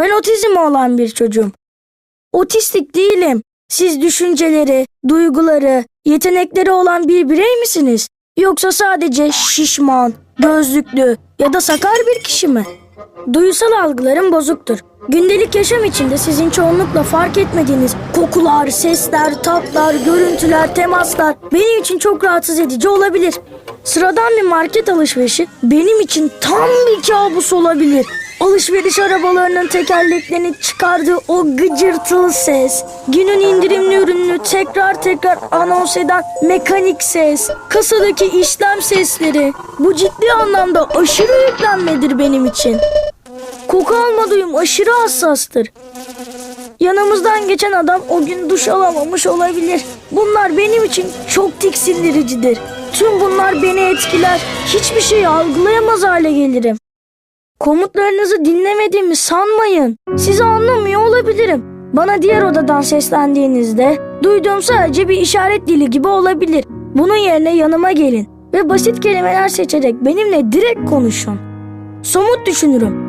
Ben otizmi olan bir çocuğum. Otistik değilim. Siz düşünceleri, duyguları, yetenekleri olan bir birey misiniz? Yoksa sadece şişman, gözlüklü ya da sakar bir kişi mi? Duysal algılarım bozuktur. Gündelik yaşam içinde sizin çoğunlukla fark etmediğiniz kokular, sesler, tatlar, görüntüler, temaslar benim için çok rahatsız edici olabilir. Sıradan bir market alışverişi benim için tam bir kabus olabilir. Alışveriş arabalarının tekerleklerini çıkardığı o gıcırtılı ses, günün indirimli ürününü tekrar tekrar anons eden mekanik ses, kasadaki işlem sesleri. Bu ciddi anlamda aşırı yüklenmedir benim için. Koku alma duyum aşırı hassastır. Yanımızdan geçen adam o gün duş alamamış olabilir. Bunlar benim için çok tiksindiricidir. Tüm bunlar beni etkiler. Hiçbir şeyi algılayamaz hale gelirim. Komutlarınızı dinlemediğimi sanmayın. Sizi anlamıyor olabilirim. Bana diğer odadan seslendiğinizde duyduğum sadece bir işaret dili gibi olabilir. Bunun yerine yanıma gelin ve basit kelimeler seçerek benimle direkt konuşun. Somut düşünürüm.